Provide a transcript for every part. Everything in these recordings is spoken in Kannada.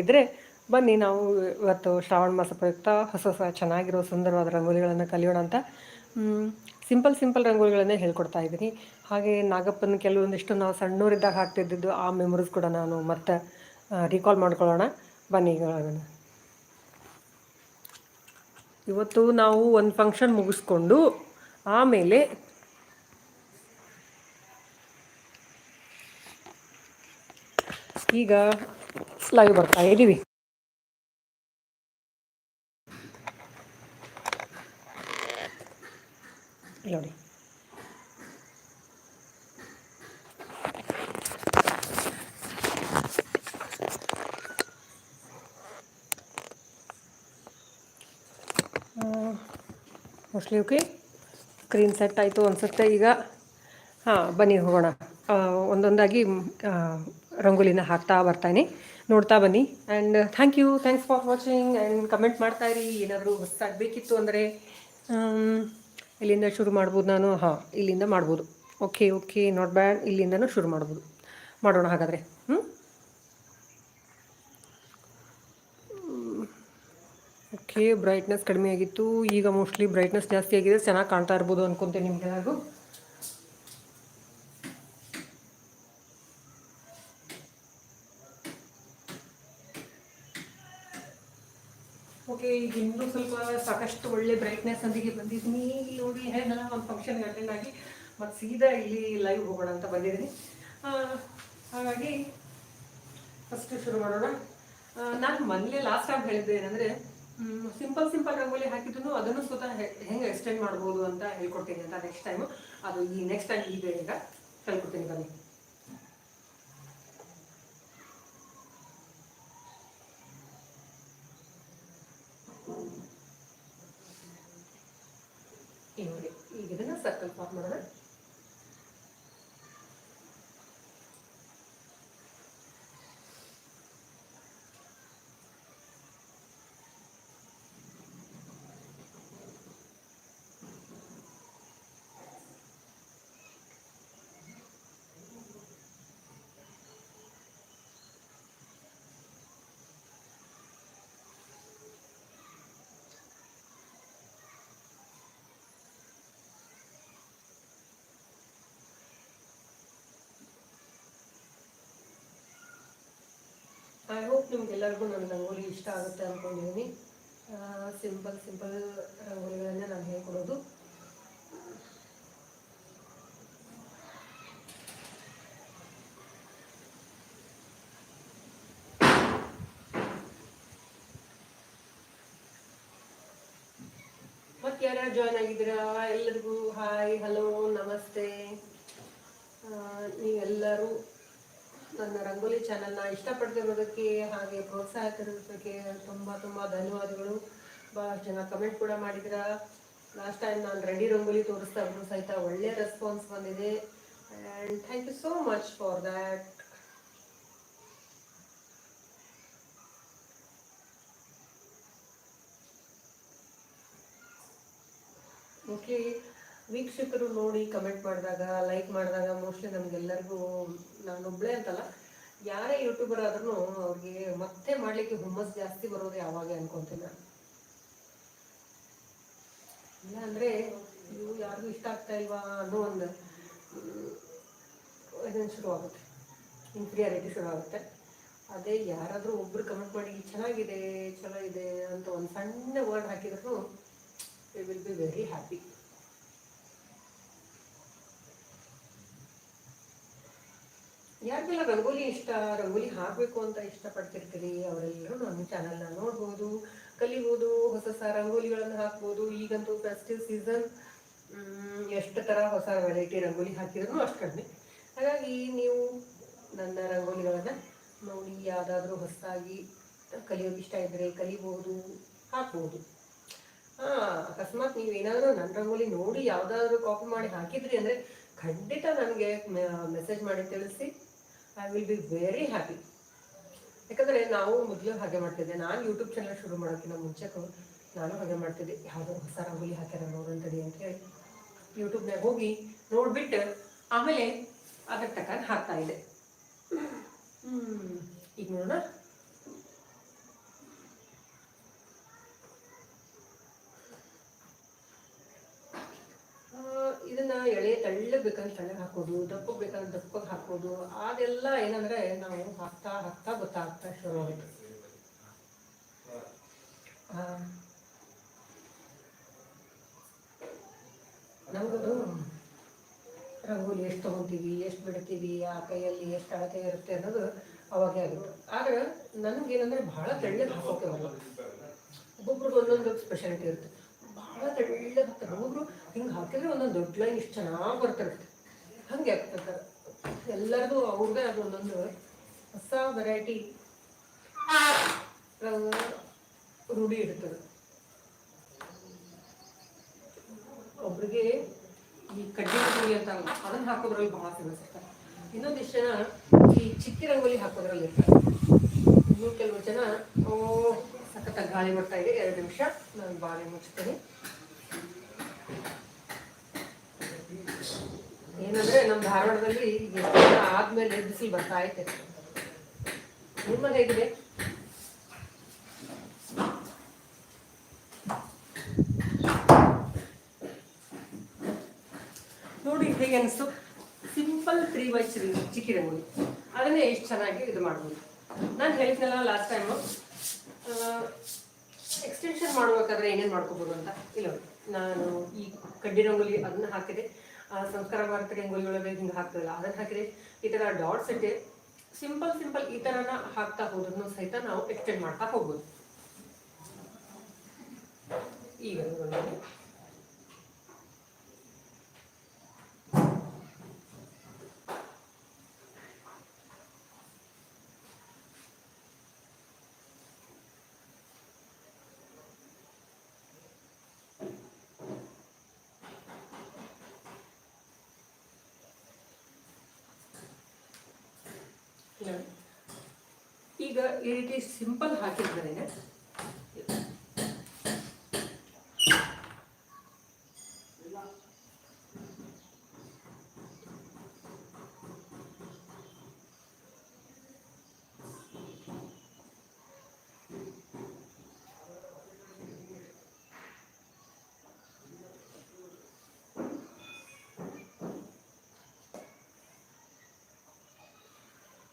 ಇದ್ರೆ ಬನ್ನಿ ನಾವು ಇವತ್ತು ಶ್ರಾವಣ ಮಾಸ ಪ್ರಯುಕ್ತ ಹೊಸ ಹೊಸ ಚೆನ್ನಾಗಿರೋ ಸುಂದರವಾದ ರಂಗೋಲಿಗಳನ್ನು ಕಲಿಯೋಣ ಅಂತ ಸಿಂಪಲ್ ಸಿಂಪಲ್ ರಂಗೋಲಿಗಳನ್ನೇ ಹೇಳ್ಕೊಡ್ತಾ ಇದ್ದೀನಿ. ಹಾಗೆ ನಾಗಪ್ಪನ ಕೆಲವೊಂದಿಷ್ಟು ನಾವು ಸಣ್ಣವರಿದ್ದಾಗ ಹಾಕ್ತಿದ್ದಿದ್ದು ಆ ಮೆಮೊರೀಸ್ ಕೂಡ ನಾನು ಮತ್ತೆ ರೀಕಾಲ್ ಮಾಡ್ಕೊಳ್ಳೋಣ. ಬನ್ನಿ ಇವತ್ತು ನಾವು ಒಂದು ಫಂಕ್ಷನ್ ಮುಗಿಸ್ಕೊಂಡು ಆಮೇಲೆ ಈಗ ಲೈವ್ ಬರ್ತಾ ಇದ್ದೀವಿ ನೋಡಿ ಮೋಸ್ಟ್ಲಿ ಓಕೆ ಸ್ಕ್ರೀನ್ ಸೆಟ್ ಆಯಿತು ಅನ್ಸುತ್ತೆ ಈಗ. ಹಾಂ, ಬನ್ನಿ ಹೋಗೋಣ. ಒಂದೊಂದಾಗಿ ರಂಗೋಲಿನ ಹಾಕ್ತಾ ಬರ್ತಾನೆ. ನೋಡ್ತಾ ಬನ್ನಿ. And thank you thanks for watching and comment ಮಾಡ್ತಾ ಇರಿ. ಏನಾದರೂ ಹೊಸದಾಗಬೇಕಿತ್ತು ಅಂದರೆ ಇಲ್ಲಿಂದ ಶುರು ಮಾಡ್ಬೋದು ನಾನು. ಹಾಂ, ಇಲ್ಲಿಂದ ಮಾಡ್ಬೋದು. ಓಕೆ ಓಕೆ ನಾಟ್ ಬ್ಯಾಡ್ ಇಲ್ಲಿಂದನೂ ಶುರು ಮಾಡ್ಬೋದು. ಮಾಡೋಣ ಹಾಗಾದರೆ. ಹ್ಞೂ ಓಕೆ ಬ್ರೈಟ್ನೆಸ್ ಕಡಿಮೆ ಆಗಿತ್ತು. ಈಗ ಮೋಸ್ಟ್ಲಿ ಬ್ರೈಟ್ನೆಸ್ ಜಾಸ್ತಿ ಆಗಿದೆ. ಚೆನ್ನಾಗಿ ಕಾಣ್ತಾ ಇರ್ಬೋದು ಅನ್ಕೊತೀನಿ ನಿಮಗೆಲ್ಲರಿಗೂ. ಓಕೆ ಈಗ ಇನ್ನೂ ಸ್ವಲ್ಪ ಸಾಕಷ್ಟು ಒಳ್ಳೆ ಬ್ರೈಟ್ನೆಸ್ ಅಂದಿಗೆ ಬಂದಿದ್ದೀನಿ. ನೋಡಿ ನಾನು ಒಂದು ಫಂಕ್ಷನ್ಗೆ ಅಟೆಂಡ್ ಆಗಿ ಮತ್ತು ಸೀದಾ ಇಲ್ಲಿ ಲೈವ್ ಹೋಗೋಣ ಅಂತ ಬಂದಿದ್ದೀನಿ. ಹಾಗಾಗಿ ಫಸ್ಟ್ ಶುರು ಮಾಡೋಣ. ನಾನು ಮೊದಲೇ ಲಾಸ್ಟ್ ಟೈಮ್ ಹೇಳಿದ್ದೆ ಏನಂದರೆ ಸಿಂಪಲ್ ಸಿಂಪಲ್ ರಂಗೋಲಿ ಹಾಕಿದ್ರು ಅದನ್ನು ಸ್ವತಃ ಹೆಂಗೆ ಎಕ್ಸ್ಟೆಂಡ್ ಮಾಡ್ಬೋದು ಅಂತ ಹೇಳ್ಕೊಡ್ತೀನಿ ಅಂತ ನೆಕ್ಸ್ಟ್ ಟೈಮು ಅದು ಈ ನೆಕ್ಸ್ಟ್ ಟೈಮ್ ಈಗ ಈಗ ಹೇಳ್ಕೊಡ್ತೀನಿ ಬನ್ನಿ. ನೋಡಿ ಈಗ ಇದನ್ನು ಸರ್ಕಲ್ ಫಾರ್ಮ್ ಮಾಡೋಣ ಐ ಹೋಪ್ ನಿಮ್ಗೆಲ್ಲರಿಗೂ ನನ್ನ ರಂಗೋಲಿ ಇಷ್ಟ ಆಗುತ್ತೆ ಅಂದ್ಕೊಂಡಿದ್ದೀನಿ ಸಿಂಪಲ್ ಸಿಂಪಲ್ ರಂಗೋಲಿಗಳನ್ನೇ ನಾನು ಹೇಳ್ಕೊಡೋದು. ಮತ್ತೆ ಯಾರ್ಯಾರು ಜಾಯ್ನ್ ಆಗಿದ್ದೀರಾ? ಎಲ್ಲರಿಗೂ ಹಾಯ್, ಹಲೋ, ನಮಸ್ತೆ. ನೀವೆಲ್ಲರೂ ನನ್ನ ರಂಗೋಲಿ ಚಾನಲ್ನ ಇಷ್ಟಪಡ್ತಿರೋದಕ್ಕೆ ಹಾಗೆ ಪ್ರೋತ್ಸಾಹ ತರೋದಕ್ಕೆ ತುಂಬ ತುಂಬ ಧನ್ಯವಾದಗಳು. ಭಾಳಷ್ಟು ಜನ ಕಮೆಂಟ್ ಕೂಡ ಮಾಡಿದ್ರ. ಲಾಸ್ಟ್ ಟೈಮ್ ನಾನು ರೆಡಿ ರಂಗೋಲಿ ತೋರಿಸ್ತಾ ಇದ್ರು ಸಹಿತ ಒಳ್ಳೆ ರೆಸ್ಪಾನ್ಸ್ ಬಂದಿದೆ. And thank you so much for that okay ವೀಕ್ಷಕರು ನೋಡಿ ಕಮೆಂಟ್ ಮಾಡಿದಾಗ ಲೈಕ್ ಮಾಡಿದಾಗ ಮೋಸ್ಟ್ಲಿ ನಮಗೆಲ್ಲರಿಗೂ ನಾನೊಬ್ಳೆ ಅಂತಲ್ಲ, ಯಾರೇ ಯೂಟ್ಯೂಬರ್ ಆದ್ರೂ ಅವ್ರಿಗೆ ಮತ್ತೆ ಮಾಡ್ಲಿಕ್ಕೆ ಹುಮ್ಮಸ್ ಜಾಸ್ತಿ ಬರೋದು ಯಾವಾಗ ಅನ್ಕೊಂತೀನಿ ನಾನು. ಇಲ್ಲ ಅಂದ್ರೆ ಇವು ಯಾರಿಗೂ ಇಷ್ಟ ಆಗ್ತಾ ಇಲ್ವಾ ಅನ್ನೋ ಒಂದು ಇದನ್ನು ಶುರು ಆಗುತ್ತೆ. ಇನ್ಫೀರಿಯಾರಿಟಿ ಶುರು ಆಗುತ್ತೆ. ಅದೇ ಯಾರಾದರೂ ಒಬ್ರು ಕಮೆಂಟ್ ಮಾಡಿ, ಚೆನ್ನಾಗಿದೆ, ಚಲೋ ಇದೆ ಅಂತ ಒಂದು ಸಣ್ಣ ವರ್ಡ್ ಹಾಕಿದ್ರು we will be very happy ಯಾರಿಗೆಲ್ಲ ರಂಗೋಲಿ ಇಷ್ಟ, ರಂಗೋಲಿ ಹಾಕಬೇಕು ಅಂತ ಇಷ್ಟಪಡ್ತಿರ್ತೀರಿ? ಅವರೆಲ್ಲರೂ ನಮ್ಮ ಚಾನಲ್ನ ನೋಡ್ಬೋದು, ಕಲಿಬೋದು, ಹೊಸ ಹೊಸ ರಂಗೋಲಿಗಳನ್ನು ಹಾಕ್ಬೋದು. ಈಗಂತೂ ಫೆಸ್ಟಿವ್ ಸೀಸನ್ ಎಷ್ಟು ಥರ ಹೊಸ ವೆರೈಟಿ ರಂಗೋಲಿ ಹಾಕಿದ್ರು ಅಷ್ಟು ಕಡಿಮೆ. ಹಾಗಾಗಿ ನೀವು ನನ್ನ ರಂಗೋಲಿಗಳನ್ನು ನೋಡಿ, ಯಾವುದಾದ್ರೂ ಹೊಸದಾಗಿ ಕಲಿಯೋಕೆ ಇಷ್ಟ ಇದ್ದರೆ ಕಲಿಬೋದು, ಹಾಕ್ಬೋದು. ಹಾಂ, ಅಕಸ್ಮಾತ್ ನೀವು ಏನಾದರೂ ನನ್ನ ರಂಗೋಲಿ ನೋಡಿ, ಯಾವುದಾದ್ರೂ ಕಾಪಿ ಮಾಡಿ ಹಾಕಿದ್ರಿ ಅಂದರೆ ಖಂಡಿತ ನನಗೆ ಮೆಸೇಜ್ ಮಾಡಿ ತಿಳಿಸಿ. I will be very happy ಯಾಕಂದರೆ ನಾವು ಮೊದಲು ಹಾಗೆ ಮಾಡ್ತಿದ್ದೆ. ನಾನು ಯೂಟ್ಯೂಬ್ ಚಾನಲ್ ಶುರು ಮಾಡೋಕ್ಕಿಂತ ಮುಂಚೆಕ್ಕೂ ನಾನು ಹಾಗೆ ಮಾಡ್ತಿದ್ದೆ. ಯಾವುದೋ ಹೊಸ ರಂಗೋಲಿ ಹಾಕ್ಯಾರ ನೋಡೋಂಥದ್ದು ಅಂತ ಹೇಳಿ ಯೂಟ್ಯೂಬ್ನಾಗ ಹೋಗಿ ನೋಡಿಬಿಟ್ಟು ಆಮೇಲೆ ಅದಕ್ಕೆ ತಕ್ಕ ಹಾಕ್ತಾ ಇದೆ ಈಗ ನೋಡೋಣ. ಬೇಕಾದ್ರೆ ತಳ್ಳಗ್ ಹಾಕೋದು ದಪ್ಪಗೆ ಬೇಕಾದ್ರೆ ದಪ್ಪಗೆ ಹಾಕೋದು, ಅದೆಲ್ಲ ಏನಂದ್ರೆ ನಾವು ಹಾಕ್ತಾ ಹಾಕ್ತಾ ಗೊತ್ತಾಗ್ತಾ ಶುರು ಆಗುತ್ತೆ. ನಮ್ಗದು ರಂಗೋಲಿ ಎಷ್ಟು ತೊಗೊತೀವಿ, ಎಷ್ಟು ಬಿಡ್ತೀವಿ, ಆ ಕೈಯಲ್ಲಿ ಎಷ್ಟು ಅಳತೆ ಇರುತ್ತೆ ಅನ್ನೋದು ಅವಾಗೇ ಆಗುತ್ತೆ. ಆದ್ರೆ ನನಗೇನಂದ್ರೆ ಬಹಳ ತೆಳ್ಳಗೆ ಹಾಕೋಕೆ ಒಬ್ಬೊಬ್ರದ್ದು ಒಂದೊಂದು ಸ್ಪೆಷಾಲಿಟಿ ಇರುತ್ತೆ. ಭಾಳ ತೆಳ್ಳಗೆ ಹಾಕ್ತಾರೆ ಹಿಂಗೆ ಹಾಕಿದ್ರೆ ಒಂದೊಂದು ದೊಡ್ಡ ಲೈನ್ ಇಷ್ಟು ಚೆನ್ನಾಗಿ ಬರ್ತಿರುತ್ತೆ ಹಂಗೆ ಹಾಕ್ತಿರ್ತಾರೆ ಎಲ್ಲರದು ಅವ್ರದ್ದೇ ಅದು ಒಂದೊಂದು ಹೊಸ ವೆರೈಟಿ ರೂಢಿ ಇಡ್ತದೆ ಒಬ್ರಿಗೆ ಈ ಕಡ್ಡಿ ರಂಗೋಲಿ ಅಂತ ಅದನ್ನ ಹಾಕೋದ್ರಲ್ಲಿ ಬಹಳ ಫೇಮಸ್ ಇರ್ತಾರೆ. ಇನ್ನೊಂದಿಷ್ಟು ಜನ ಈ ಚಿಕ್ಕಿ ರಂಗೋಲಿ ಹಾಕೋದ್ರಲ್ಲಿ ಇರ್ತಾರೆ. ಇನ್ನು ಕೆಲವು ಜನ, ಓ, ಸಖತ್ತಾಗಿ ಗಾಳಿ ಬರ್ತಾ ಇದೆ, ಎರಡು ನಿಮಿಷ, ನಾನು ಬಾಳೆ ಮುಚ್ತೀನಿ ಏನಂದ್ರೆ ನಮ್ಮ ಧಾರವಾಡದಲ್ಲಿ ಎಷ್ಟು ದಿನ ಆದ್ಮೇಲೆ ಬಿಸಿಲು ಬರ್ತಾ ಐತೆ. ನಿಮ್ಮ ಹೇಗಿದೆ? ನೋಡಿ, ಹೇಗೆ ಅನಿಸ್ತು? ಸಿಂಪಲ್ ತ್ರೀ ಬೈ ಚಿರಿ ಚಿಕ್ಕಿ ರಂಗೋಲಿ ಅದನ್ನೇ ಎಷ್ಟು ಚೆನ್ನಾಗಿ ಇದು ಮಾಡ್ಬೋದು. ನಾನು ಹೇಳಿದ್ನಲ್ಲ ಲಾಸ್ಟ್ ಟೈಮು ಎಕ್ಸ್ಟೆನ್ಷನ್ ಮಾಡ್ಬೇಕಾದ್ರೆ ಏನೇನು ಮಾಡ್ಕೋಬೋದು ಅಂತ? ಇಲ್ಲ. ನಾನು ಈ ಕಡ್ಡಿ ರಂಗೋಲಿ ಅದನ್ನ ಹಾಕಿದೆ. ಸಂಸ್ಕಾರ ಭಾರತ ರಂಗೋಲಿ ಒಳಗೆ ಹಿಂಗೆ ಹಾಕ್ತದಲ್ಲ, ಅದನ್ನ ಹಾಕಿದೆ. ಈ ಥರ ಡಾಟ್ಸ್ ಇದೆ ಸಿಂಪಲ್ ಸಿಂಪಲ್ ಈ ಥರನ ಹಾಕ್ತಾ ಹೋದ್ರೂ ಸಹಿತ ನಾವು ಎಕ್ಸ್ಟೆಂಡ್ ಮಾಡ್ತಾ ಹೋಗ್ಬೋದು. ಈಗ ರಂಗೋಲಿ ನೋಡಿ. ಈಗ ಈ ರೀತಿ ಸಿಂಪಲ್ ಹಾಕಿದ್ರೆ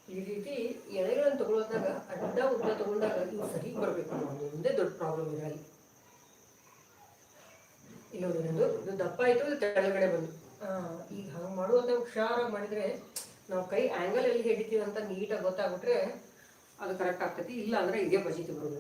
ಈ ರೀತಿ ಎಳೆಗಳನ್ನು ತಗೊಳ್ಳೋದಾಗ ಅಡ್ಡ ಉದ್ದ ತಗೊಂಡಾಗ ಸರಿ ಬರಬೇಕು ಅನ್ನೋದು ಒಂದೇ ದೊಡ್ಡ ಪ್ರಾಬ್ಲಮ್ ಇರಲಿ ಇಲ್ಲ ನೋಡಿ ಇದು ದಪ್ಪ ಆಯ್ತು ಇದು ತೆಳಗಡೆ ಬಂದು. ಈಗ ಹಂಗೆ ಮಾಡುವಂತ ಹುಷಾರಾಗಿ ಮಾಡಿದ್ರೆ ನಾವು ಕೈ ಆ್ಯಂಗಲ್ ಎಲ್ಲಿ ಹಿಡಿತೀವಿ ಅಂತ ನೀಟಾಗಿ ಗೊತ್ತಾಗ್ಬಿಟ್ರೆ ಅದು ಕರೆಕ್ಟ್ ಆಗ್ತೈತಿ ಇಲ್ಲ ಅಂದ್ರೆ ಇದೇ ಬಜಿತಿ ಬರೋದು.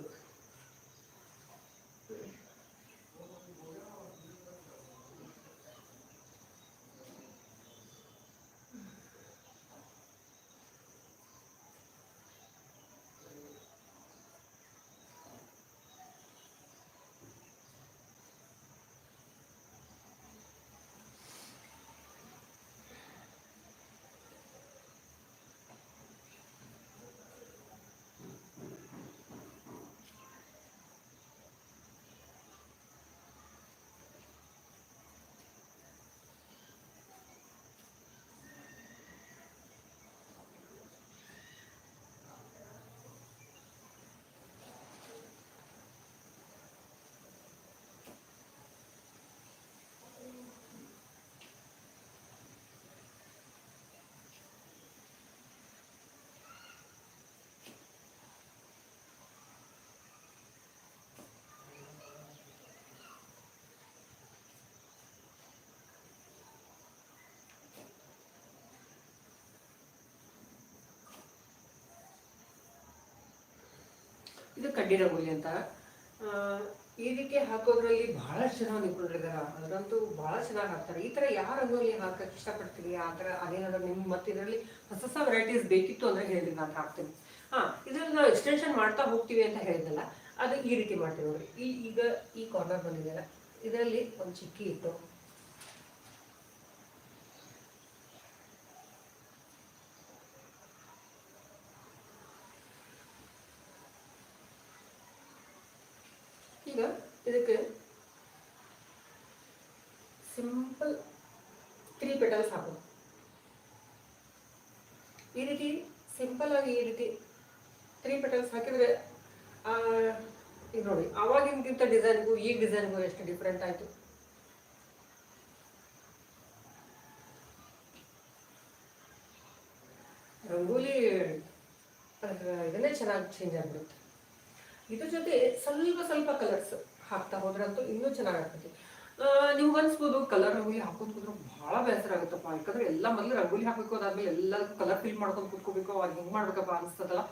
ಇದು ಕಡ್ಡಿ ರಂಗೋಲಿ ಅಂತ. ಈ ರೀತಿ ಹಾಕೋದ್ರಲ್ಲಿ ಬಹಳಷ್ಟು ಜನ ನಿಪುಣರಿದ್ದಾರೆ ಅದಂತೂ ಬಹಳ ಚೆನ್ನಾಗಿ ಹಾಕ್ತಾರೆ. ಈ ತರ ಯಾವ ರಂಗೋಲಿ ಹಾಕಕ್ಕೆ ಇಷ್ಟಪಡ್ತೀರಿ? ಆ ಥರ ಅದೇನಾದ್ರು ನಿಮ್ಗೆ ಮತ್ತೆ ಇದರಲ್ಲಿ ಹೊಸ ಹೊಸ ವೆರೈಟೀಸ್ ಬೇಕಿತ್ತು ಅಂದ್ರೆ ಹೇಳಿ ನಾನು ಹಾಕ್ತೀನಿ. ಹಾ, ಇದ್ರಲ್ಲಿ ನಾವು ಎಕ್ಸ್ಟೆನ್ಷನ್ ಮಾಡ್ತಾ ಹೋಗ್ತೀವಿ ಅಂತ ಹೇಳಿದ್ನಲ್ಲ ಅದು ಈ ರೀತಿ ಮಾಡ್ತೀವಿ ನೋಡಿ ಈ ಈಗ ಈ ಕಾರ್ನರ್ ಬಂದಿದೆ ಇದರಲ್ಲಿ ಒಂದು ಚಿಕ್ಕಿ ಇಟ್ಟು ಈ ರೀತಿ ಸಿಂಪಲ್ಲಾಗಿ ಈ ರೀತಿ ತ್ರೀ ಪೆಟಲ್ಸ್ ಹಾಕಿದರೆ ಈಗ ನೋಡಿ ಆವಾಗಿನಗಿಂತ ಡಿಸೈನ್ಗೂ ಈ ಡಿಸೈನ್ಗೂ ಎಷ್ಟು ಡಿಫ್ರೆಂಟ್ ಆಯಿತು? ರಂಗೋಲಿ ಇದನ್ನೇ ಚೆನ್ನಾಗಿ ಚೇಂಜ್ ಆಗ್ಬಿಡುತ್ತೆ. ಇದ್ರ ಜೊತೆ ಸ್ವಲ್ಪ ಸ್ವಲ್ಪ ಕಲರ್ಸ್ ಹಾಕ್ತಾ ಹೋದ್ರಂತೂ ಇನ್ನೂ ಚೆನ್ನಾಗಾಗ್ತದೆ ನೀವು ಅನ್ಸ್ಬೋದು ಕಲರ್ ರಂಗೋಲಿ ಹಾಕೋದ್ ಕೂತ್ರೆ ಬಹಳ ಬೇಸರ ಆಗುತ್ತಪ್ಪ. ಯಾಕಂದ್ರೆ ಎಲ್ಲ ಮೊದಲು ರಂಗೋಲಿ ಹಾಕಬೇಕು ಅದಾದ್ಮೇಲೆ ಎಲ್ಲದಕ್ಕೂ ಕಲರ್ ಫಿಲ್ ಮಾಡ್ಕೊಂಡು ಕುತ್ಕೋಬೇಕು, ಅವಾಗ ಹೆಂಗ್ ಮಾಡ್ಬೇಕಪ್ಪ ಅನ್ಸ್ತದಲ್ಲ.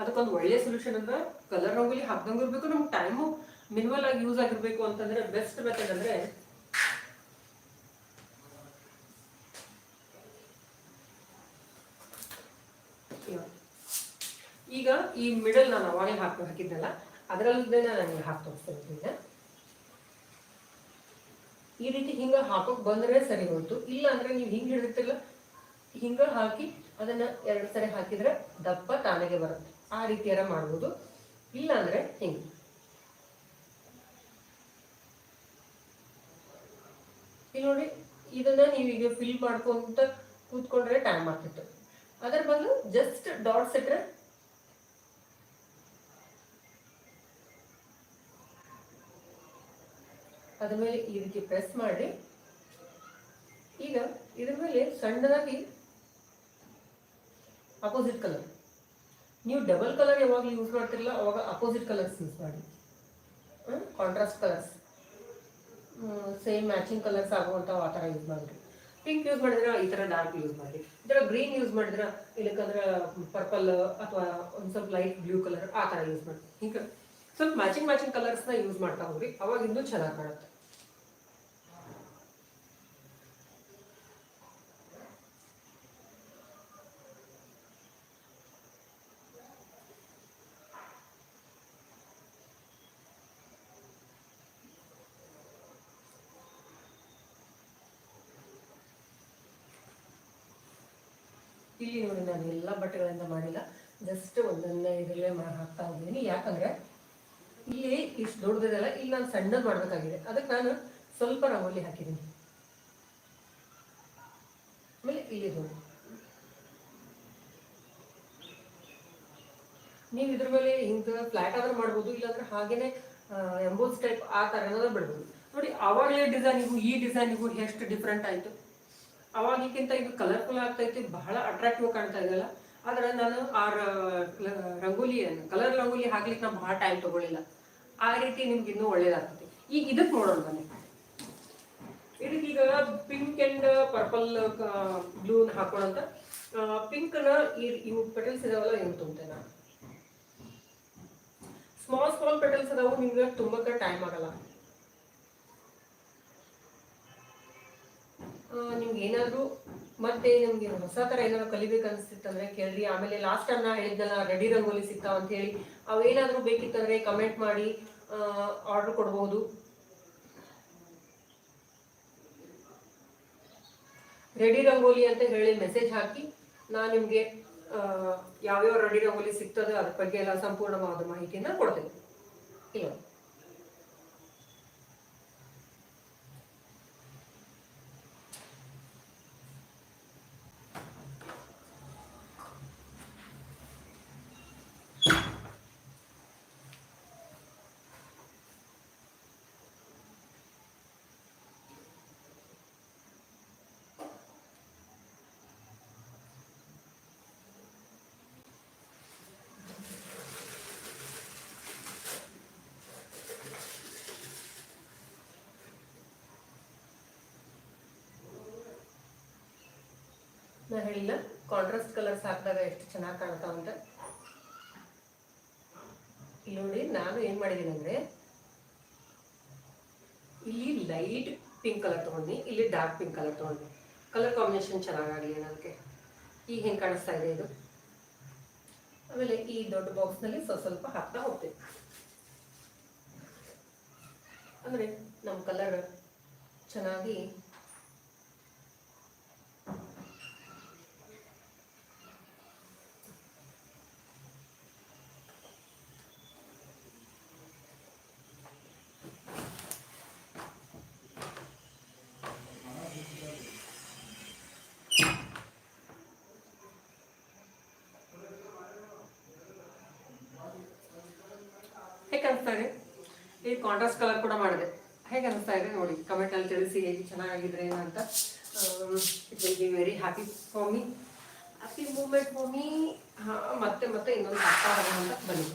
ಅದಕ್ಕೊಂದು ಒಳ್ಳೆ ಸೊಲ್ಯೂಷನ್ ಅಂದ್ರೆ ಕಲರ್ ರಂಗೋಲಿ ಹಾಕ್ದಂಗೆ ಇರ್ಬೇಕು, ನಮ್ಗೆ ಟೈಮು ಮಿನಿಮಲ್ ಆಗಿ ಯೂಸ್ ಆಗಿರ್ಬೇಕು ಅಂತಂದ್ರೆ ಬೆಸ್ಟ್ ಮೆಥಡ್ ಅಂದ್ರೆ ಈಗ ಈ ಮಿಡಲ್ ನಾನು ಅವಾಗೇ ಹಾಕಿ ಹಾಕಿದ್ದಲ್ಲ ಅದರಲ್ಲದೆ ನಾನು ಹಾಕಿ ತೋರಿಸ್ತೇನೆ. ಈ ರೀತಿ ಹಿಂಗ ಹಾಕೋಕ್ ಬಂದ್ರೆ ಸರಿ ಹೋಯ್ತು. ಇಲ್ಲ ಅಂದ್ರೆ ನೀವು ಹಿಂಗ್ ಹಿಡಿದಿರ್ತಿಲ್ಲ ಹಿಂಗ ಹಾಕಿ ಅದನ್ನ ಎರಡು ಸರಿ ಹಾಕಿದ್ರೆ ದಪ್ಪ ತಾನಾಗೆ ಬರುತ್ತೆ. ಆ ರೀತಿಯಾರ ಮಾಡ್ಬೋದು. ಇಲ್ಲ ಅಂದ್ರೆ ಹಿಂಗೆ. ಇಲ್ಲಿ ನೋಡಿ, ಇದನ್ನ ನೀವೀಗ ಫಿಲ್ ಮಾಡ್ಕೊಂತ ಕೂತ್ಕೊಂಡ್ರೆ ಟೈಮ್ ಆಗ್ತಿತ್ತು. ಅದರ ಬದಲು ಜಸ್ಟ್ ಡಾಟ್ಸ್ ಇಟ್ರೆ ಅದ್ರ ಮೇಲೆ ರೀತಿ ಪ್ರೆಸ್ ಮಾಡಿ. ಈಗ ಇದ್ರ ಮೇಲೆ ಸಣ್ಣದಾಗಿ ಅಪೋಸಿಟ್ ಕಲರ್ ನೀವು ಡಬಲ್ ಕಲರ್ ಯಾವಾಗಲೂ ಯೂಸ್ ಮಾಡ್ತಿರಲ್ಲ, ಅವಾಗ ಅಪೋಸಿಟ್ ಕಲರ್ಸ್ ಯೂಸ್ ಮಾಡಿ. Contrast colours same matching colours ಆಗುವಂಥವು ಆ ಥರ ಯೂಸ್ ಮಾಡಿರಿ ಪಿಂಕ್ ಯೂಸ್ ಮಾಡಿದ್ರೆ? ಈ ಥರ ಡಾರ್ಕ್ ಯೂಸ್ ಮಾಡಿ. ಈ ಥರ ಗ್ರೀನ್ ಯೂಸ್ ಮಾಡಿದ್ರೆ? ಇಲ್ಲಕ್ಕಂದ್ರೆ ಪರ್ಪಲ್ ಅಥವಾ ಒಂದು ಸ್ವಲ್ಪ ಲೈಟ್ ಬ್ಲೂ ಕಲರ್ ಆ ಥರ ಯೂಸ್ ಮಾಡಿ. ಹಿಂಗೆ. ಸ್ವಲ್ಪ ಮ್ಯಾಚಿಂಗ್ ಮ್ಯಾಚಿಂಗ್ ಕಲರ್ಸ್ನ ಯೂಸ್ ಮಾಡ್ತಾ ಹೋಗ್ರಿ. ಅವಾಗ ಇನ್ನೂ ಚೆನ್ನಾಗಿ ಕಾಣುತ್ತೆ. ಇಲ್ಲಿ ನೋಡಿ ನಾನು ಎಲ್ಲ ಬಟ್ಟೆಗಳಿಂದ ಮಾಡಿಲ್ಲ. ಜಸ್ಟ್ ಒಂದನ್ನೇ ಇದರಲ್ಲೇ ಹಾಕ್ತಾ ಇದ್ದೀನಿ ಯಾಕಂದ್ರೆ ಇಲ್ಲಿ ಇಷ್ಟು ದೊಡ್ಡದಿದೆಲ್ಲ ಇಲ್ಲಿ ನಾನು ಸಣ್ಣದು ಮಾಡಬೇಕಾಗಿದೆ. ಅದಕ್ಕೆ ನಾನು ಸ್ವಲ್ಪ ರಂಗೋಲಿ ಹಾಕಿದ್ದೀನಿ. ಆಮೇಲೆ ಇಲ್ಲಿ ನೋಡಿ. ನೀವು ಇದ್ರ ಮೇಲೆ ಹಿಂಗೆ ಫ್ಲಾಟ್ ಆದ್ರೆ ಮಾಡ್ಬೋದು, ಇಲ್ಲಾಂದ್ರೆ ಹಾಗೇನೆ ಎಂಬೋಸ್ ಟೈಪ್ ಆ ಥರ ಏನಾದ್ರು ಬಿಡ್ಬೋದು. ನೋಡಿ ಅವಾಗಲೇ ಡಿಸೈನಿಗೂ ಈ ಡಿಸೈನಿಗೂ ಎಷ್ಟು ಡಿಫ್ರೆಂಟ್ ಆಯಿತು. ಅವಾಗಿಗಿಂತ ಇದು ಕಲರ್ಫುಲ್ ಆಗ್ತೈತಿ ಬಹಳ ಅಟ್ರಾಕ್ಟಿವ್ ಕಾಣ್ತಾ ಇದೆಯಲ್ಲ. ಆದ್ರೆ ನಾನು ಆ ರಂಗೋಲಿ ಕಲರ್ ರಂಗೋಲಿ ಹಾಕ್ಲಿಕ್ಕೆ ನಾನು ಬಹಳ ಟೈಮ್ ತಗೊಳ್ಳಿಲ್ಲ. ಆ ರೀತಿ ನಿಮ್ಗೆ ಇನ್ನೂ ಒಳ್ಳೇದಾಗ್ತದೆ. ಈಗ ಇದಕ್ಕೆ ನೋಡೋಣ ಬನ್ನಿ. ಇದಕ್ಕೆ ಪಿಂಕ್ ಅಂಡ್ ಪರ್ಪಲ್ ಬ್ಲೂ ಹಾಕೋಣಂತ ಪಿಂಕ್ನ ಇವು ಪೆಟಲ್ಸ್ ಇದಾವಲ್ಲ ಇವ್ ತುಂಬ ಸ್ಮಾಲ್ ಸ್ಮಾಲ್ ಪೆಟಲ್ಸ್ ಅದಾವು ನಿಮ್ಗೆ ತುಂಬಕ್ಕೆ ಟೈಮ್ ಆಗಲ್ಲ. ನಿಮ್ಗೆ ಏನಾದ್ರು ಮತ್ತೆ ನಿಮ್ಗೆ ಹೊಸ ತರ ಏನಾದ್ರು ಕಲಿಬೇಕು ಅನ್ಸ್ತಿತ್ತಂದ್ರೆ ಕೇಳ್ರಿ. ಆಮೇಲೆ ಲಾಸ್ಟ್ ಟೈಮ್ ನಾ ಹೇಳಿದ್ದಲ್ಲ ರೆಡಿ ರಂಗೋಲಿ ಸಿಗ್ತಾವ ಅಂತ ಹೇಳಿ. ಅವೇನಾದ್ರೂ ಬೇಕಿತ್ತಂದ್ರೆ ಕಮೆಂಟ್ ಮಾಡಿ ಆರ್ಡರ್ ಕೊಡ್ಬೋದು. ರೆಡಿ ರಂಗೋಲಿ ಅಂತ ಹೇಳಿ ಮೆಸೇಜ್ ಹಾಕಿ ನಾ ನಿಮಗೆ ಯಾವ್ಯಾವ ರೆಡಿ ರಂಗೋಲಿ ಸಿಗ್ತದೆ ಅದ್ರ ಬಗ್ಗೆ ಎಲ್ಲ ಸಂಪೂರ್ಣವಾದ ಮಾಹಿತಿನ ಕೊಡ್ತೇನೆ. ಇಲ್ಲ. ನಾ ಹೇಳಿಲ್ಲ. ಕಾಂಟ್ರಾಸ್ಟ್ ಕಲರ್ಸ್ ಹಾಕಿದಾಗ ಎಷ್ಟು ಚೆನ್ನಾಗಿ ಕಾಣ್ತಾವ ಅಂತ ಇಲ್ಲಿ ನೋಡಿ, ನಾನು ಏನು ಮಾಡಿದ್ದೀನಿ ಅಂದರೆ, ಇಲ್ಲಿ ಲೈಟ್ ಪಿಂಕ್ ಕಲರ್ ತಗೊಂಡಿ ಇಲ್ಲಿ ಡಾರ್ಕ್ ಪಿಂಕ್ ಕಲರ್ ತಗೊಂಡಿ ಕಲರ್ ಕಾಂಬಿನೇಷನ್ ಚೆನ್ನಾಗಾಗಲಿ ಅನ್ನೋದಕ್ಕೆ ಈಗ ಹೆಂಗೆ ಕಾಣಿಸ್ತಾ ಇದೆ ಇದು? ಆಮೇಲೆ ಈ ದೊಡ್ಡ ಬಾಕ್ಸ್ನಲ್ಲಿ ಸ್ವಲ್ಪ ಸ್ವಲ್ಪ ಹಾಕ್ತಾ ಹೋಗ್ತೇವೆ ಅಂದ್ರೆ ನಮ್ಮ ಕಲರ್ ಚೆನ್ನಾಗಿ ಹೇಗೆ ಅನಿಸ್ತಾ ಇದೆ ಈ ಕಾಂಟ್ರಾಸ್ಟ್ ಕಲರ್ ಕೂಡ ಮಾಡಿದೆ. ಹೇಗೆ ಅನಿಸ್ತಾ ಇದೆ ನೋಡಿ ಕಮೆಂಟ್ ಅಲ್ಲಿ ತಿಳಿಸಿ ಹೇಗೆ ಚೆನ್ನಾಗಿದ್ರೆ ಅಂತ. It will be very happy for me happy moment mummy ಹಾ, ಮತ್ತೆ ಮತ್ತೆ ಇನ್ನೊಂದು ಹೋಗೋಣ ಅಂತ ಬನ್ನಿ.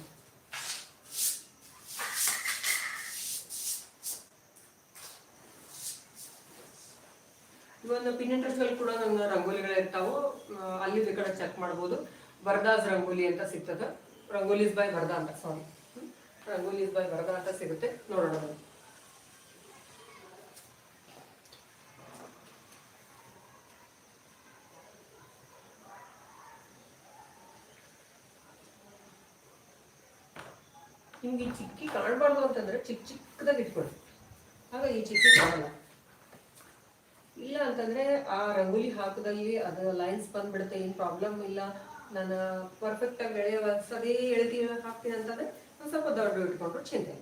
ಇವೊಂದು ಪಿನ್ ಇಂಟ್ರೆಸ್ಟಲ್ಲಿ ಕೂಡ ನನ್ನ ರಂಗೋಲಿಗಳು ಇರ್ತಾವು ಅಲ್ಲಿ ಬೇಕಾದ್ರೆ ಚೆಕ್ ಮಾಡ್ಬೋದು. ಬರ್ದಾಸ್ ರಂಗೋಲಿ ಅಂತ ಸಿಗ್ತದೆ. ರಂಗೋಲಿಸ್ ಬೈ ಬರ್ದಾ ಅಂತ ಸಾರಿ ರಂಗೋಲಿಸ್ ಬೈ ಬರದಾಟ ಅಂತ ಸಿಗುತ್ತೆ. ನೋಡೋಣ. ನಿಮ್ಗೆ ಈ ಚಿಕ್ಕಿ ಕಾಣಬಾರ್ದು ಅಂತಂದ್ರೆ ಚಿಕ್ಕ ಚಿಕ್ಕದಾಗಿ ಇಟ್ಕೊಳ್ಳಿ. ಆಗ ಈ ಚಿಕ್ಕಿ ಕಾಣಲ್ಲ. ಇಲ್ಲ ಅಂತಂದ್ರೆ ಆ ರಂಗೋಲಿ ಹಾಕದಲ್ಲಿ ಅದ ಲೈನ್ಸ್ ಬಂದ್ಬಿಡುತ್ತೆ, ಏನು ಪ್ರಾಬ್ಲಮ್ ಇಲ್ಲ. ನಾನು ಪರ್ಫೆಕ್ಟ್ ಆಗಿ ಎಳೆಯ ಸದೇ ಎಳ್ತಿ ಹಾಕ್ತೀನಿ ಅಂತಂದ್ರೆ ಒಂದ್ ಸ್ವಲ್ಪ ದೊಡ್ಡ ಇಟ್ಕೊಂಡ್ರು ಚಿಂತೆ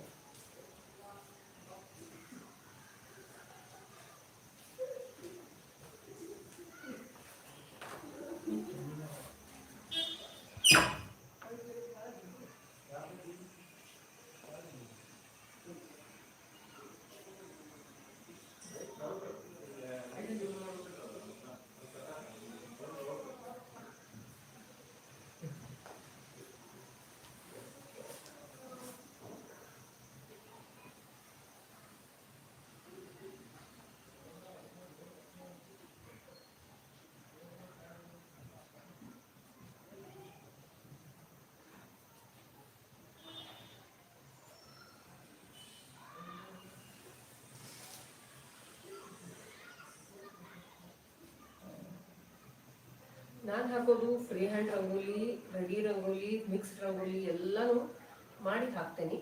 ನಾನು ಹಾಕೋದು free hand rangoli ready rangoli mixed rangoli ಎಲ್ಲನೂ ಮಾಡಿ ಹಾಕ್ತೇನೆ.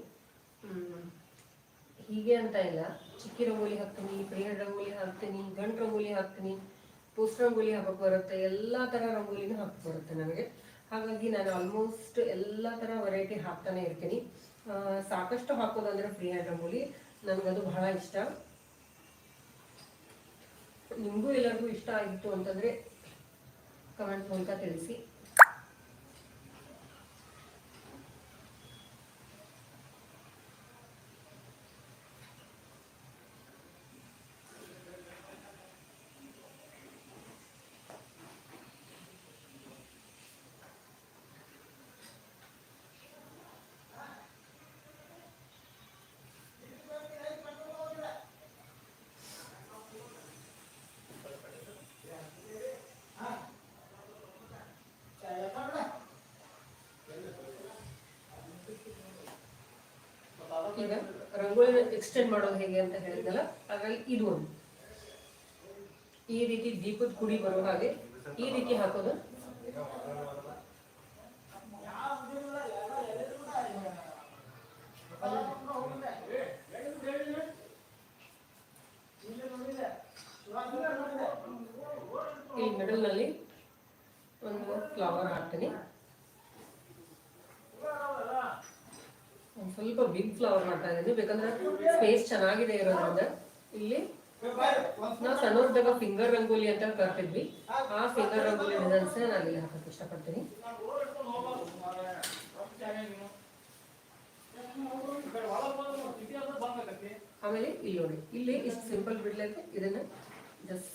ಹೀಗೆ ಅಂತ ಇಲ್ಲ. ಚಿಕ್ಕಿ ರಂಗೋಲಿ ಹಾಕ್ತೀನಿ ಫ್ರೀ ಹ್ಯಾಂಡ್ ರಂಗೋಲಿ ಹಾಕ್ತೀನಿ, ಗಂಟು ರಂಗೋಲಿ ಹಾಕ್ತೀನಿ, ಪೋಸ್ಟ್ ರಂಗೋಲಿ ಹಾಕಕ್ಕೆ ಬರುತ್ತೆ, ಎಲ್ಲ ತರ ರಂಗೋಲಿನೂ ಹಾಕಿ ಬರುತ್ತೆ ನನಗೆ. ಹಾಗಾಗಿ ನಾನು ಆಲ್ಮೋಸ್ಟ್ ಎಲ್ಲ ತರ ವೆರೈಟಿ ಹಾಕ್ತಾನೆ ಇರ್ತೀನಿ. ಸಾಕಷ್ಟು ಹಾಕೋದಂದ್ರೆ ಫ್ರೀ ಹ್ಯಾಂಡ್ ರಂಗೋಲಿ ನನಗದು ಬಹಳ ಇಷ್ಟ. ನಿಮಗೂ ಎಲ್ಲರಿಗೂ ಇಷ್ಟ ಆಗಿತ್ತು ಅಂತಂದ್ರೆ ಕಮೆಂಟ್ ಮೂಲಕ ತಿಳಿಸಿ ಈಗ ರಂಗೋಲಿನ ಎಕ್ಸ್ಟೆಂಡ್ ಮಾಡೋದು ಹೇಗೆ ಅಂತ ಹೇಳಿದ್ನಲ್ಲ ಹಾಗಾಗಿ ಇದು ಒಂದು. ಈ ರೀತಿ ದೀಪದ ಕುಡಿ ಬರೋ ಹಾಗೆ ಈ ರೀತಿ ಹಾಕೋದು ಈ ಮಿಡಲ್ನಲ್ಲಿ ಒಂದು ಫ್ಲವರ್ ಹಾಕ್ತೀನಿ ಒಂದ್ ಸ್ವಲ್ಪ ಬಿಗ್ ಫ್ಲವರ್ ಮಾಡ್ತಾ ಇದ್ದೀನಿ. ಬೇಕಂದ್ರೆ ಸ್ಪೇಸ್ ಚೆನ್ನಾಗಿದೆ ಇರೋದ್ರಿಂದ ಇಲ್ಲಿ ನಾವು ಸಣ್ಣವ್ರದಾಗ ಫಿಂಗರ್ ರಂಗೋಲಿ ಅಂತ ಕರ್ತಿದ್ವಿ. ಆ ಫಿಂಗರ್ ರಂಗೋಲಿ ಡಿಸೈನ್ಸ್ ನಾನು ಇಲ್ಲಿ ಹಾಕಕ್ಕೆ ಇಷ್ಟಪಡ್ತೀನಿ. ಆಮೇಲೆ ಇಲ್ಲಿ ನೋಡಿ. ಇಲ್ಲಿ ಇಷ್ಟು ಸಿಂಪಲ್ ಬಿಡ್ಲಕ್ಕೆ ಇದನ್ನ ಜಸ್ಟ್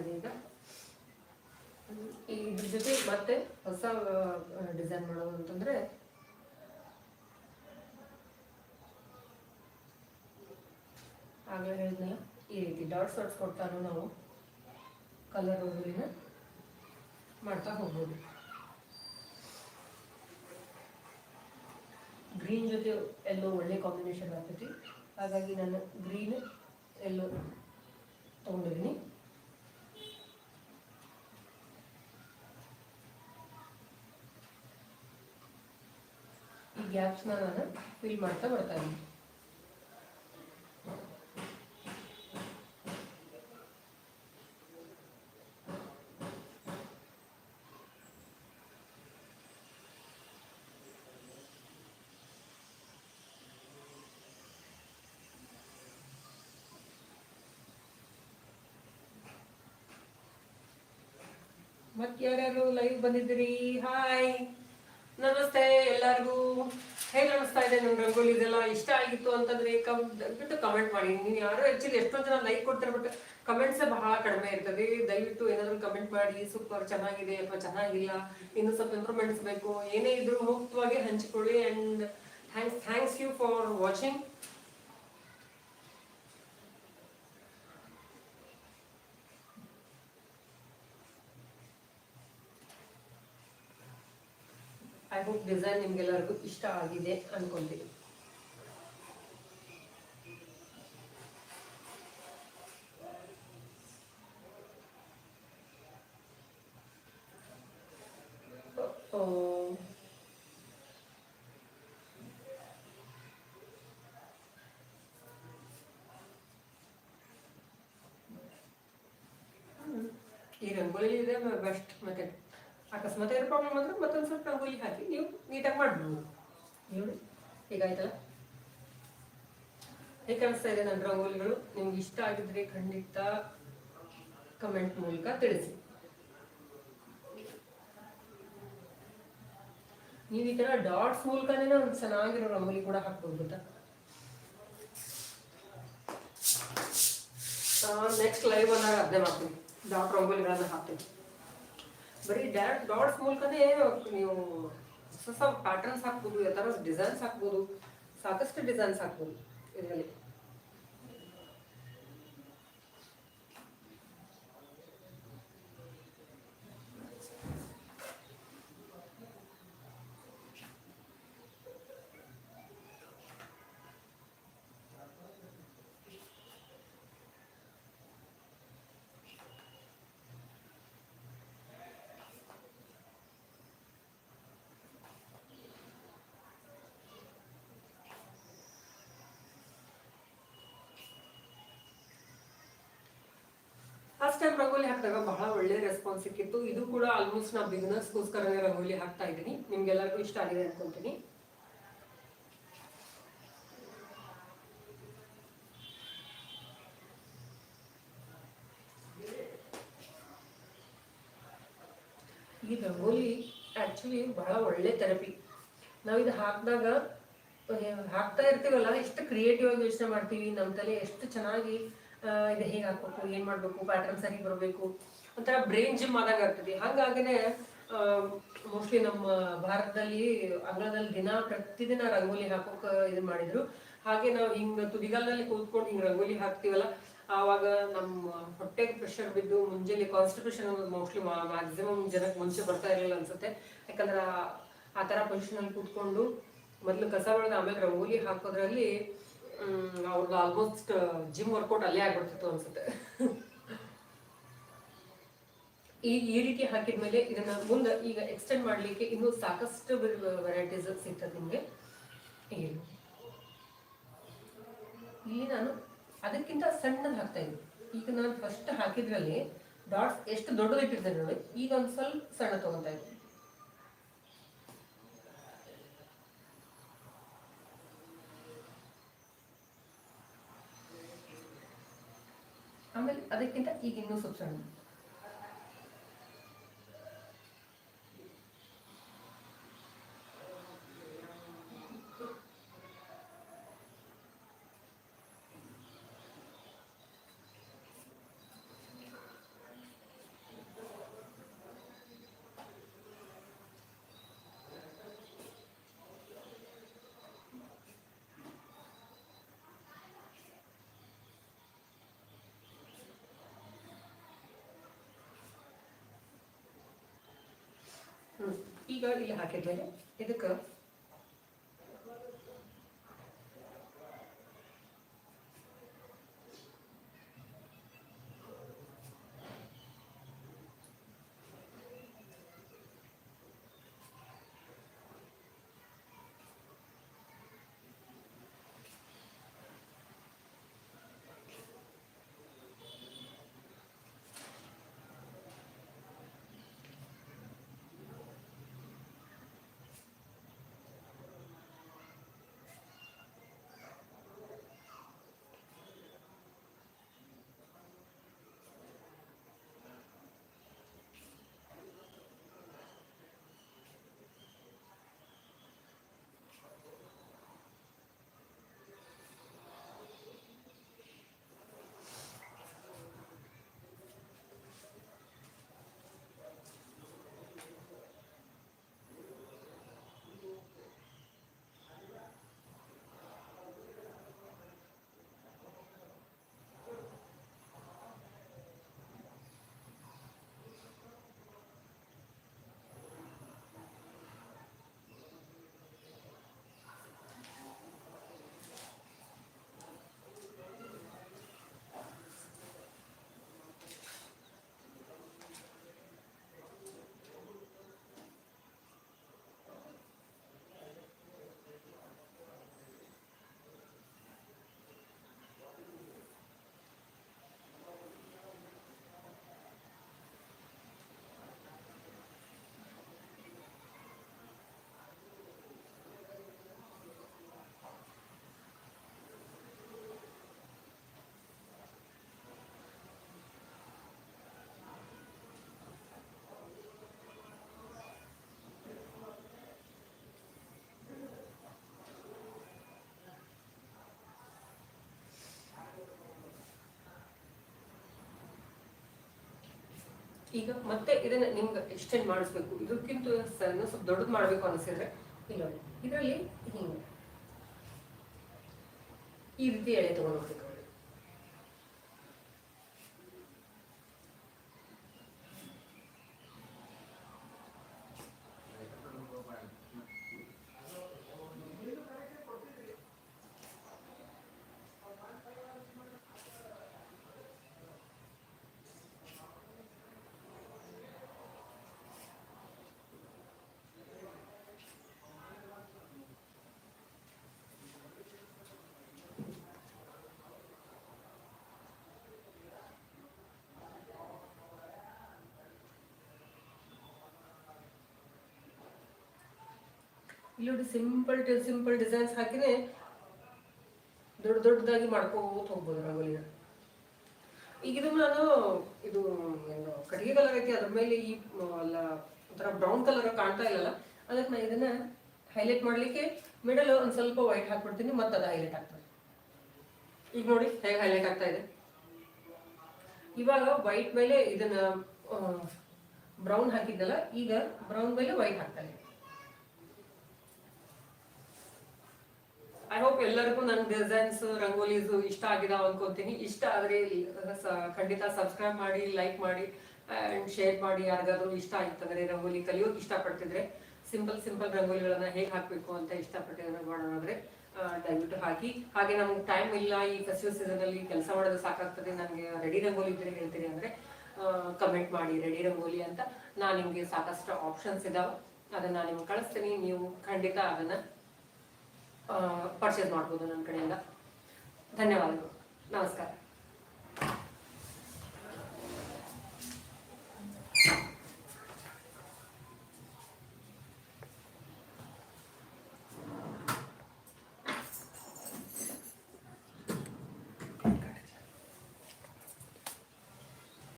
ಇದೆ ಈಗ. ಇದ್ರ ಜೊತೆ ಮತ್ತೆ ಹೊಸ ಡಿಸೈನ್ ಮಾಡೋದು ಅಂತಂದ್ರೆ ಆಗಲೇ ಹೇಳಿದ್ನಲ್ಲ, ಈ ರೀತಿ ಡಾಟ್ಸ್ ಡಾಟ್ಸ್ ಕೊಡ್ತಾನು ನಾವು ಕಲರ್ ರಂಗೋಲಿನ ಮಾಡ್ತಾ ಹೋಗ್ಬೋದು. ಗ್ರೀನ್ ಜೊತೆ ಎಲ್ಲೋ ಒಳ್ಳೆ ಕಾಂಬಿನೇಷನ್ ಆಗ್ತೈತಿ. ಹಾಗಾಗಿ ನಾನು ಗ್ರೀನ್ ಎಲ್ಲೋ ತೊಗೊಂಡಿದ್ದೀನಿ ಈ ಗ್ಯಾಪ್ಸ್ನ ನಾನು ಫಿಲ್ ಮಾಡ್ತಾ ಬರ್ತಾ ಇದ್ದೀನಿ. ಮತ್ತೆ ಯಾರ್ಯಾರು ಲೈವ್ ಬಂದಿದ್ರಿ ಹಾಯ್ ನಮಸ್ತೆ ಎಲ್ಲರಿಗೂ. ಹೇಗೆ ಅನಿಸ್ತಾ ಇದೆ ನಿಮ್ಮ ರಂಗೋಲಿ ಇದೆಲ್ಲ? ಇಷ್ಟ ಆಗಿತ್ತು ಅಂತಂದ್ರೆ ದಯವಿಟ್ಟು ಕಮೆಂಟ್ ಮಾಡಿ. ನೀವು ಯಾರು ಆಕ್ಚುಲಿ ಎಷ್ಟೋ ಜನ ಲೈಕ್ ಕೊಡ್ತಾರೆ ಬಟ್ ಕಮೆಂಟ್ಸ್ ಬಹಳ ಕಡಿಮೆ ಇರ್ತದೆ. ದಯವಿಟ್ಟು ಏನಾದ್ರು ಕಮೆಂಟ್ ಮಾಡಿ ಸೂಪರ್ ಚೆನ್ನಾಗಿದೆ ಅಥವಾ ಚೆನ್ನಾಗಿಲ್ಲ, ಇನ್ನು ಸ್ವಲ್ಪ ಇಂಪ್ರೂವ್ಮೆಂಟ್ಸ್ ಬೇಕು. ಏನೇ ಇದ್ರು ಮುಕ್ತವಾಗಿ ಹಂಚಿಕೊಳ್ಳಿ and thanks thanks you for watching I hope design ನಿಮ್ಗೆಲ್ಲರಿಗೂ ಇಷ್ಟ ಆಗಿದೆ ಅನ್ಕೊಂತೀನಿ ಓ ಈ ರಂಗೋಲಿ ಇದೆ ಬೆಸ್ಟ್ ಮತ್ತೆ ಅಕಸ್ಮಾತ್ ಏನು ಪ್ರಾಬ್ಲಮ್ ಅಂದ್ರೆ ಮತ್ತೊಂದು ಸ್ವಲ್ಪ ರಂಗೋಲಿ ಹಾಕಿ ನೀವು ನೀಟಾಗಿ ಮಾಡ್ಬೋದು. ನೋಡಿ, ಹೀಗಾಯ್ತಲ್ಲ? ಹೇಗೆ ಕಾಣಿಸ್ತಾ ಇದೆ ನನ್ನ ರಂಗೋಲಿಗಳು? ನಿಮ್ಗೆ ಇಷ್ಟ ಆಗಿದ್ರೆ ಖಂಡಿತ ಕಮೆಂಟ್ ಮೂಲಕ ತಿಳಿಸಿ. ನೀವು ಈ ತರ ಡಾಟ್ಸ್ ಮೂಲಕನೇ ಒಂದು ಚೆನ್ನಾಗಿರೋ ರಂಗೋಲಿ ಕೂಡ ಹಾಕ್ಬೋದು, ಗೊತ್ತಾ? ನೆಕ್ಸ್ಟ್ ಲೈವ್ ಅನ್ನಾಗ ಅದೇ ಮಾಡ್ತೀನಿ. ಡಾಟ್ ರಂಗೋಲಿಗಳನ್ನ ಹಾಕ್ತೀನಿ. ಬರೀ ಡೈರೆಕ್ಟ್ ಡಾಟ್ಸ್ ಮೂಲಕನೇ ನೀವು ಹೊಸ ಪ್ಯಾಟರ್ನ್ಸ್ ಹಾಕ್ಬೋದು ಯಾವ ಥರ ಡಿಸೈನ್ಸ್ ಹಾಕ್ಬೋದು, ಸಾಕಷ್ಟು ಡಿಸೈನ್ಸ್ ಹಾಕ್ಬೋದು ಇದರಲ್ಲಿ. ಫಸ್ಟ್ ಟೈಮ್ ರಂಗೋಲಿ ಹಾಕಿದಾಗ ಬಹಳ ಒಳ್ಳೆ ರೆಸ್ಪಾನ್ಸ್ ಸಿಕ್ಕಿತ್ತು. ಇದು ಕೂಡ ಆಲ್ಮೋಸ್ಟ್ ನಾ ಬಿಸ್ನೆಸ್ಗೋಸ್ಕರನೇ ರಂಗೋಲಿ ಹಾಕ್ತಾ ಇದ್ದೀನಿ. ನಿಮ್ಗೆಲ್ಲರಿಗೂ ಇಷ್ಟ ಆಗಿದೆ ಅನ್ಕೊಂತೀನಿ. ಈ ರಂಗೋಲಿ ಆಕ್ಚುಲಿ ಬಹಳ ಒಳ್ಳೆ ಥೆರಪಿ ನಾವು ಇದು ಹಾಕಿದಾಗ ಹಾಕ್ತಾ ಇರ್ತೀವಲ್ಲ, ಎಷ್ಟು ಕ್ರಿಯೇಟಿವ್ ಆಗಿ ಯೋಚನೆ ಮಾಡ್ತೀವಿ ನಮ್ಮ ತಲೆ ಎಷ್ಟು ಚೆನ್ನಾಗಿ ಇದು ಹೇಗೆ ಹಾಕ್ಬೇಕು, ಏನ್ ಮಾಡ್ಬೇಕು ಪ್ಯಾಟರ್ನ್ ಸರಿ ಬರಬೇಕು, ಒಂಥರ ಬ್ರೈನ್ ಜಿಮ್ ಆದಾಗ ಆಗ್ತದೆ. ಹಾಗಾಗಿನೇ ಮೋಸ್ಟ್ಲಿ ನಮ್ಮ ಭಾರತದಲ್ಲಿ, ಅಂಗಳದಲ್ಲಿ ದಿನ ಪ್ರತಿದಿನ ರಂಗೋಲಿ ಹಾಕೋಕ ಇದು ಮಾಡಿದ್ರು. ಹಾಗೆ ನಾವು ಹಿಂಗ ತುದಿಗಾಲದಲ್ಲಿ ಕೂತ್ಕೊಂಡು ಹಿಂಗ್ ರಂಗೋಲಿ ಹಾಕ್ತಿವಲ್ಲ, ಆವಾಗ ನಮ್ಮ ಹೊಟ್ಟೆಗೆ ಪ್ರೆಷರ್ ಬಿದ್ದು ಮುಂಜಾನೆ ಕಾನ್ಸ್ಟಿಟ್ಯೂಷನ್ ಅನ್ನೋದು ಮೋಸ್ಟ್ಲಿ ಮ್ಯಾಕ್ಸಿಮಮ್ ಜನಕ್ಕೆ ಮುಂಚೆ ಬರ್ತಾ ಇರಲಿಲ್ಲ ಅನ್ಸುತ್ತೆ. ಯಾಕಂದ್ರೆ ಆ- ಆ ಥರ ಪೊಸಿಷನ್ ಅಲ್ಲಿ ಕೂತ್ಕೊಂಡು ಮೊದಲು ಕಸ ಬೆಳೆದ ಆಮೇಲೆ ರಂಗೋಲಿ ಹಾಕೋದ್ರಲ್ಲಿ ಅವ್ರದ್ದು ಆಲ್ಮೋಸ್ಟ್ ಜಿಮ್ ವರ್ಕೌಟ್ ಅಲ್ಲೇ ಆಗ್ಬಿಡ್ತಿತ್ತು ಅನ್ಸುತ್ತೆ. ಈ ಈ ರೀತಿ ಹಾಕಿದ್ಮೇಲೆ ಇದನ್ನ ಮುಂದೆ ಈಗ ಎಕ್ಸ್ಟೆಂಡ್ ಮಾಡಲಿಕ್ಕೆ ಇನ್ನೂ ಸಾಕಷ್ಟು ವೆರೈಟೀಸ್ ಸಿಗ್ತದೆ ನಿಮಗೆ. ಏನು ಇಲ್ಲಿ ನಾನು ಅದಕ್ಕಿಂತ ಸಣ್ಣದು ಹಾಕ್ತಾ ಇದ್ದೀನಿ. ಈಗ ನಾನು ಫಸ್ಟ್ ಹಾಕಿದ್ರಲ್ಲಿ ಡಾಟ್ಸ್ ಎಷ್ಟು ದೊಡ್ಡದು ಇಟ್ಟಿದ್ದೆ ನೋಡಿ, ಈಗ ಒಂದು ಸ್ವಲ್ಪ ಸಣ್ಣ ತಗೊಂತಾ ಇದ್ದೀನಿ. ಆಮೇಲೆ ಅದಕ್ಕಿಂತ ಈಗ ಇನ್ನೂ ಸ್ವಲ್ಪ ಸಣ್ಣ. ಈಗ ಇಲ್ಲಿ ಹಾಕಿದ್ಮೇಲೆ ಇದಕ್ಕೆ ಈಗ ಮತ್ತೆ ಇದನ್ನ ನಿಮ್ಗೆ ಎಕ್ಸ್ಟೆಂಡ್ ಮಾಡಿಸ್ಬೇಕು. ಇದಕ್ಕಿಂತ ಸ್ವಲ್ಪ ದೊಡ್ಡದು ಮಾಡಬೇಕು ಅನಿಸಿದ್ರೆ ಇಲ್ಲ. ಇದರಲ್ಲಿ ಹಿಂಗೆ. ಈ ರೀತಿ ಎಳೆ ತಗೊಂಡು ಹೋಗ್ಬೇಕು ನೋಡಿ ಇಲ್ಲಿ ಸಿಂಪಲ್ ಸಿಂಪಲ್ ಸಿಂಪಲ್ ಡಿಸೈನ್ಸ್ ಹಾಕಿನೇ ದೊಡ್ಡ ದೊಡ್ಡದಾಗಿ ಮಾಡ್ಕೋತ ಹೋಗ್ಬೋದು ರಂಗೋಲಿನ ಈಗ ಇದು ನಾನು ಇದು ಏನು ಕಟ್ಟಿಗೆ ಕಲರ್ ಐತಿ, ಅದ್ರ ಮೇಲೆ ಈ ಅಲ್ಲ, ಒಂಥರ ಬ್ರೌನ್ ಕಲರ್ ಕಾಣ್ತಾ ಇಲ್ಲಲ್ಲ, ಅದಕ್ಕೆ ನಾನು ಇದನ್ನ ಹೈಲೈಟ್ ಮಾಡ್ಲಿಕ್ಕೆ ಮಿಡಲ್ ಒಂದು ಸ್ವಲ್ಪ ವೈಟ್ ಹಾಕ್ಬಿಡ್ತೀನಿ ಮತ್ತೆ ಅದು ಹೈಲೈಟ್ ಆಗ್ತದೆ ಈಗ ನೋಡಿ ಹೇಗೆ ಹೈಲೈಟ್ ಆಗ್ತಾ ಇದೆ. ಇವಾಗ ವೈಟ್ ಮೇಲೆ ಇದನ್ನ ಬ್ರೌನ್ ಹಾಕಿದ್ದಲ್ಲ, ಈಗ ಬ್ರೌನ್ ಮೇಲೆ ವೈಟ್ ಹಾಕ್ತಾ ಇದೆ ಐ ಹೋಪ್ ಎಲ್ಲರಿಗೂ ನನ್ನ ಡಿಸೈನ್ಸ್ ರಂಗೋಲೀಸ್ ಇಷ್ಟ ಆಗಿದಾವ ಅನ್ಕೊಂತೀನಿ. ಇಷ್ಟ ಆದ್ರೆ ಖಂಡಿತ ಸಬ್ಸ್ಕ್ರೈಬ್ ಮಾಡಿ ಲೈಕ್ ಮಾಡಿ ಅಂಡ್ ಶೇರ್ ಮಾಡಿ. ಯಾರಿಗಾದ್ರೂ ಇಷ್ಟ ಆಯ್ತಂದ್ರೆ ರಂಗೋಲಿ ಕಲಿಯೋಕೆ ಇಷ್ಟಪಡ್ತಿದ್ರೆ ಸಿಂಪಲ್ ಸಿಂಪಲ್ ರಂಗೋಲಿಗಳನ್ನ ಹೇಗೆ ಹಾಕ್ಬೇಕು ಅಂತ ಇಷ್ಟಪಟ್ಟಿದ್ರೆ ಮಾಡೋಣಾದ್ರೆ ದಯವಿಟ್ಟು ಹಾಕಿ. ಹಾಗೆ ನಮ್ಗೆ ಟೈಮ್ ಇಲ್ಲ, ಈ ಫೆಸ್ಟಿವಲ್ ಸೀಸನ್ ಅಲ್ಲಿ ಕೆಲಸ ಮಾಡೋದು ಸಾಕಾಗ್ತದೆ, ನನಗೆ ರೆಡಿ ರಂಗೋಲಿ ಇದ್ರೆ ಹೇಳ್ತೀನಿ ಅಂದ್ರೆ ಕಮೆಂಟ್ ಮಾಡಿ ರೆಡಿ ರಂಗೋಲಿ ಅಂತ. ನಾನು ನಿಮ್ಗೆ ಸಾಕಷ್ಟು ಆಪ್ಷನ್ಸ್ ಇದಾವೆ. ಅದನ್ನ ನಾನು ನಿಮ್ಗೆ ಕಳಿಸ್ತೀನಿ. ನೀವು ಖಂಡಿತ ಅದನ್ನ ಪರ್ಚೇಸ್ ಮಾಡ್ಬೋದು ನನ್ನ ಕಡೆಯಿಂದ. ಧನ್ಯವಾದಗಳು. ನಮಸ್ಕಾರ.